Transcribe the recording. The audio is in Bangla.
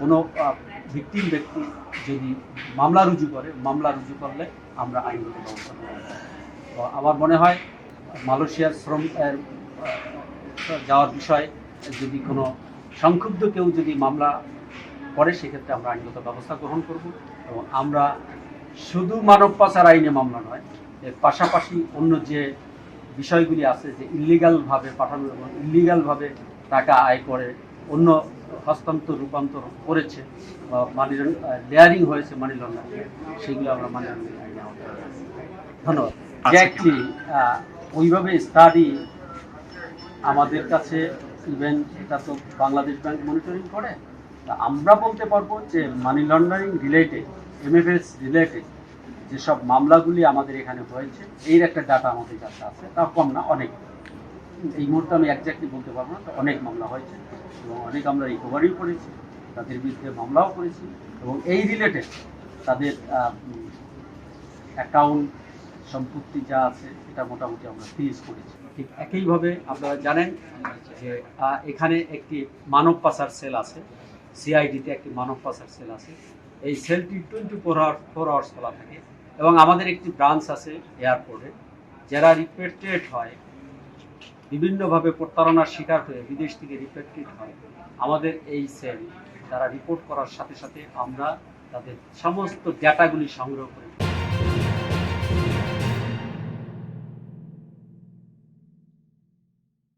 কোনো ভিকটিম ব্যক্তি যদি মামলা রুজু করে, মামলা রুজু করলে আমরা আইনগত ব্যবস্থা তো আমার মনে হয় মালয়েশিয়ার শ্রম যাওয়ার বিষয়ে যদি কোনো সংক্ষুব্ধ কেউ যদি মামলা করে, সেক্ষেত্রে আমরা আইনগত ব্যবস্থা গ্রহণ করব এবং আমরা শুধু মানব পাচার আইনে মামলা নয়, এর পাশাপাশি অন্য যে বিষয়গুলি আছে যে ইলিগালভাবে পাঠানো এবং ইলিগালভাবে টাকা আয় করে অন্য হস্তান্তর রূপান্তর করেছে বা মানি লেয়ারিং হয়েছে মানি লন্ডারিং সেগুলো আমরা মানি লন্ডারিং আইনে ধন্যবাদ। আচ্ছা। ওইভাবে স্টাডি আমাদের কাছে ইভেন এটা তো বাংলাদেশ ব্যাংক মনিটরিং করে। তা আমরা বলতে পারব যে money laundering related MFS related যেসব মামলাগুলি আমাদের এখানে হয়েছে এর একটা ডাটা আমাদের কাছে আছে তা কম না অনেক। এই মুহূর্তে আমি একজাক্টলি বলতে পারব না, অনেক মামলা হয়েছে এবং অনেক আমরা রিকভারিও করেছি, তাদের বিরুদ্ধে মামলাও করেছি এবং এই রিলেটেড তাদের অ্যাকাউন্ট সম্পত্তি যা আছে এটা মোটামুটি আমরা ফ্রিজ করেছি। ঠিক একইভাবে আপনারা জানেন যে এখানে একটি মানব পাচার সেল আছে সিআইডিতে একটি মানব পাচার সেল আছে। এই সেলটি twenty four hour four hours খোলা থাকে এবং আমাদের একটি ব্রাঞ্চ আছে এয়ারপোর্টে যারা রিপেট্রেট হয় বিভিন্নভাবে প্রতারণার শিকার হয়ে বিদেশ থেকে রিপেট্রেট হয়। আমাদের এই সেল তারা রিপোর্ট করার সাথে সাথে আমরা তাদের সমস্ত ডেটাগুলি সংগ্রহ করি